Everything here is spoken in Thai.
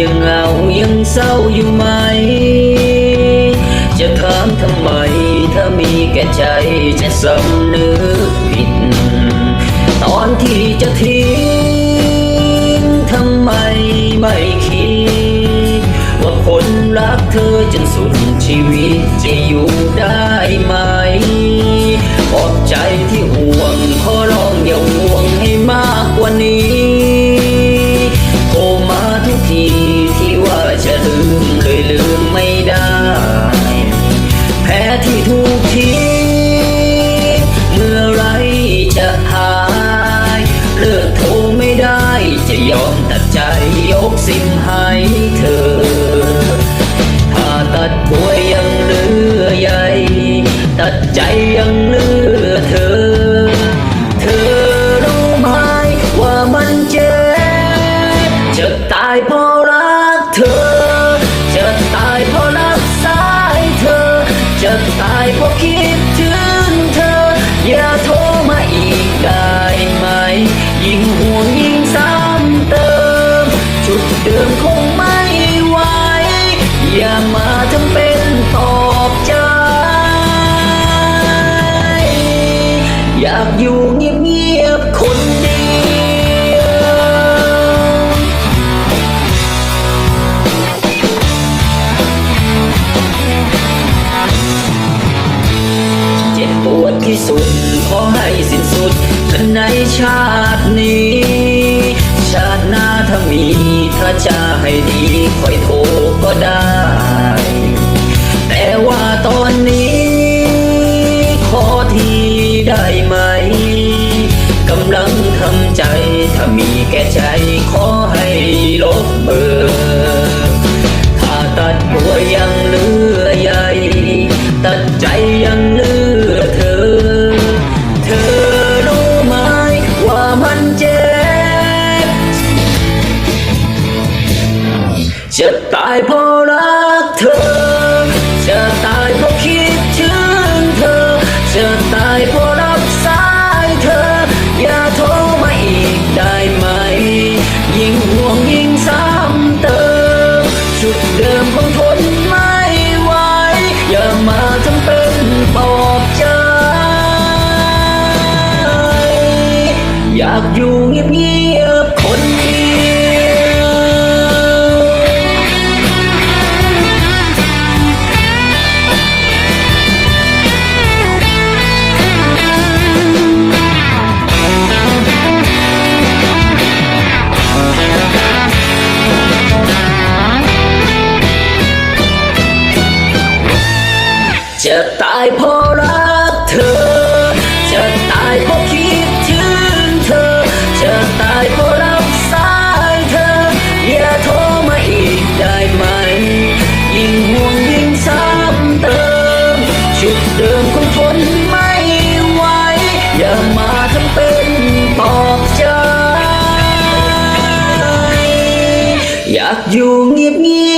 ยังเหงายังเศร้าอยู่ไหม จะถามทำไม ถ้ามีแก่ใจจะสำนึกผิด ตอนที่จะทิ้งทำไมไม่คิด ว่าคนรักเธอจนสุดชีวิตจะอยู่ได้ไหม สิ่งให้เธอถ้าตัดป่วยังเหลือใยตัดใจยังเหลือเธอ เธอรู้ไหมว่ามันเจ็บจะตายเพราะรักเธอ จะตายเพราะรักสายเธอ จะตายเพราะคิดถึงเธอ อย่าโทร อย่ามาทำเป็นปลอบใจ อยากอยู่เงียบๆคนเดียวเจ็บปวดที่สุดขอให้สิ้นสุดในชาตินี้ ชาติหน้าถ้ามี ถ้าจะให้ดีค่อยโทรก็ได้ แต่ว่าตอนนี้ ขอทีได้ไหม กำลังทำใจ ถ้ามีแก่ใจขอให้ลบเบอร์ ถ้าตัดหัวยังายเพราะรักเธอ จะตายเพราะคิดถึงเธอ จะตายเพราะรับสายเธอ อย่าโทรมาอีกได้ไหม ยิ่งห่วงยิ่งซ้ำเติมจุดเดิมคงทนไม่ไหว อย่ามาทำเป็นปลอบใจ อยากอยู่เงียบๆคนเดียว จะตายเพราะรักเธอ จะตายเพราะคิดถึงเธอ จะตายเพราะรับสายเธอ อย่าโทรมาอีกได้ไหม ยิ่งห่วงยิ่งซ้ำเติม ชุดเดิมคงทนไม่ไหว อย่ามาทำเป็นปอบใจ อยากอยู่เงียบเดียว